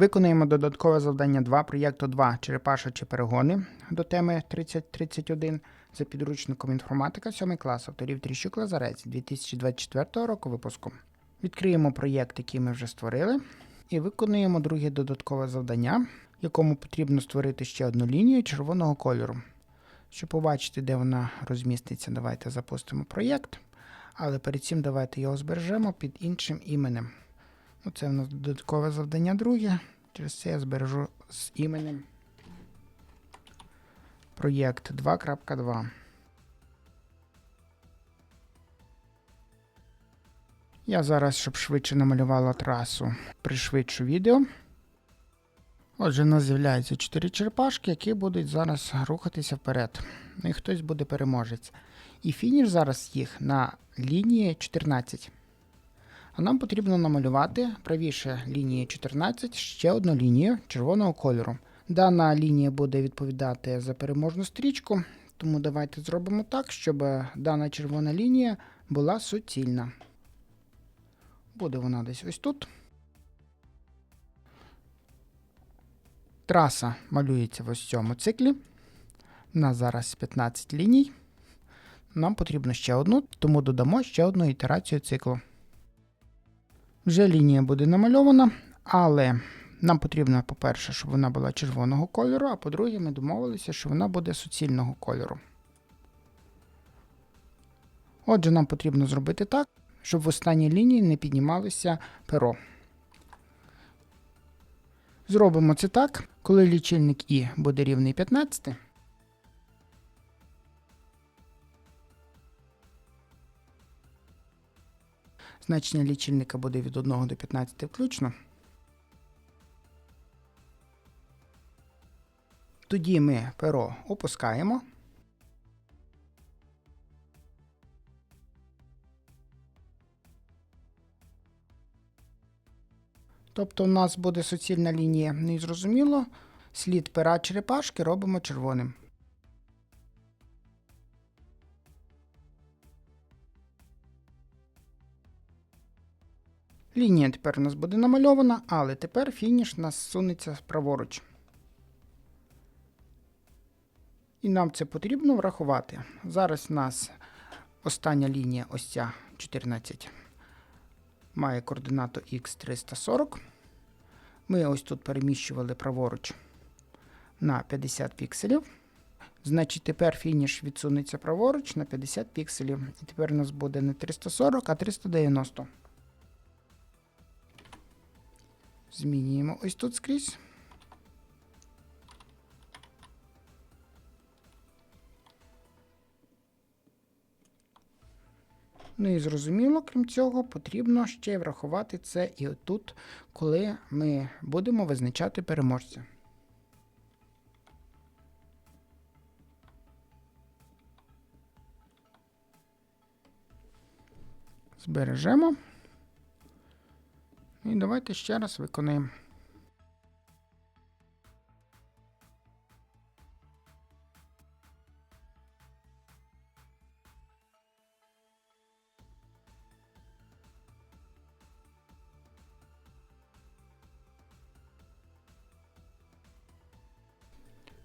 Виконуємо додаткове завдання 2 проєкту 2 Черепашачі перегони до теми 3031 за підручником інформатика 7 клас авторів Тріщук Лазарець 2024 року випуску. Відкриємо проєкт, який ми вже створили, і виконуємо друге додаткове завдання, якому потрібно створити ще одну лінію червоного кольору. Щоб побачити, де вона розміститься, давайте запустимо проєкт. Але перед цим давайте його збережемо під іншим іменем. Ну, це в нас додаткове завдання друге. Через це я збережу з іменем проєкт 2.2. Я зараз, щоб швидше намалювала трасу, пришвидшу відео. Отже, у нас з'являються 4 черепашки, які будуть зараз рухатися вперед. Ну і хтось буде переможець. І фініш зараз їх на лінії 14. Нам потрібно намалювати правіше лінії 14 ще одну лінію червоного кольору. Дана лінія буде відповідати за переможну стрічку, тому давайте зробимо так, щоб дана червона лінія була суцільна. Буде вона десь ось тут. Траса малюється в ось цьому циклі. У нас зараз 15 ліній. Нам потрібно ще одну, тому додамо ще одну ітерацію циклу. Вже лінія буде намальована, але нам потрібно, по-перше, щоб вона була червоного кольору, а по-друге, ми домовилися, що вона буде суцільного кольору. Отже, нам потрібно зробити так, щоб в останній лінії не піднімалося перо. Зробимо це так, коли лічильник І буде рівний 15. Значення лічильника буде від 1 до 15 включно. Тоді ми перо опускаємо. Тобто у нас буде суцільна лінія, не зрозуміло. Слід пера черепашки робимо червоним. Лінія тепер у нас буде намальована, але тепер фініш у нас сунеться праворуч. І нам це потрібно врахувати. Зараз у нас остання лінія, ось ця 14, має координату x340. Ми ось тут переміщували праворуч на 50 пікселів. Значить, тепер фініш відсунеться праворуч на 50 пікселів. І тепер у нас буде не 340, а 390. Змінюємо ось тут скрізь. Ну і зрозуміло, крім цього, потрібно ще й врахувати це і отут, коли ми будемо визначати переможця. Збережемо. Давайте ще раз виконаємо.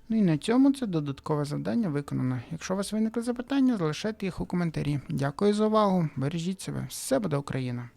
Ну і на цьому це додаткове завдання виконано. Якщо у вас виникли запитання, залишайте їх у коментарі. Дякую за увагу. Бережіть себе. Все буде Україна!